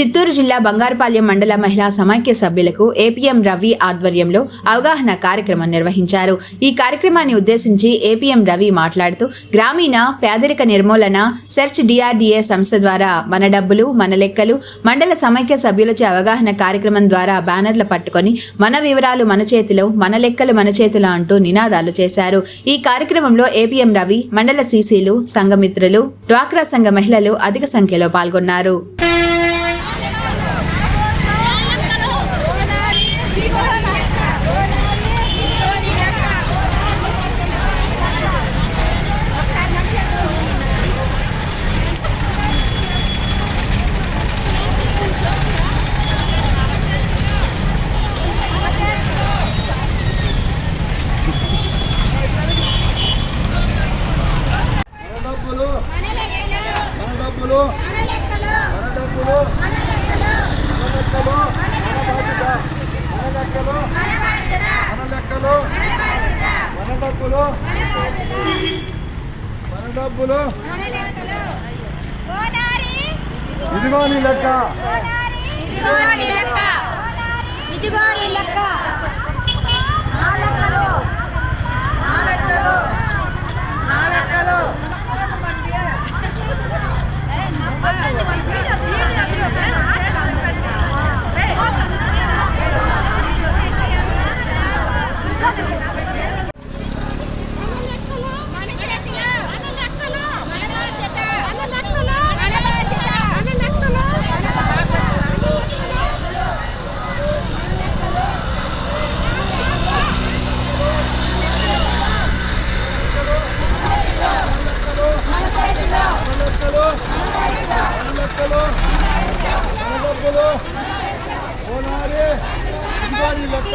చిత్తూరు జిల్లా బంగారుపాలెం మండల మహిళా సమాఖ్య సభ్యులకు ఏపీఎం రవి ఆధ్వర్యంలో అవగాహన కార్యక్రమం నిర్వహించారు. ఈ కార్యక్రమాన్ని ఉద్దేశించి ఏపీఎం రవి మాట్లాడుతూ గ్రామీణ పేదరిక నిర్మూలన సెర్చ్ డిఆర్డీఏ సంస్థ ద్వారా మన డబ్బులు మన లెక్కలు మండల సమాఖ్య సభ్యులచే అవగాహన కార్యక్రమం ద్వారా బ్యానర్లు పట్టుకొని మన వివరాలు మన చేతిలో మన లెక్కలు మన చేతిలో అంటూ నినాదాలు చేశారు. ఈ కార్యక్రమంలో ఏపీఎం రవి మండల సీసీలు సంఘమిత్రులు డ్వాక్రా సంఘ మహిళలు అధిక సంఖ్యలో పాల్గొన్నారు మన డబ్బులు మన డబ్బులు మన డబ్బులు మన లెక్కలు మన లెక్కలు మన లెక్కలు మన డబ్బులు? మన డబ్బులు? ఇదిగో నీ లెక్క. ఇదిగో నీ లెక్క ఇదిగో నీ లెక్క నా లెక్కలు నా లెక్కలు నా లెక్కలు మన చేతిలో మన లెక్కలు మన బాధ్యత మన లెక్కలు మన బాధ్యత మన లెక్కలు మన మన లెక్కలు మన లెక్కలు మన డబ్బులు ఓనారి ఇదిగో నీ లెక్క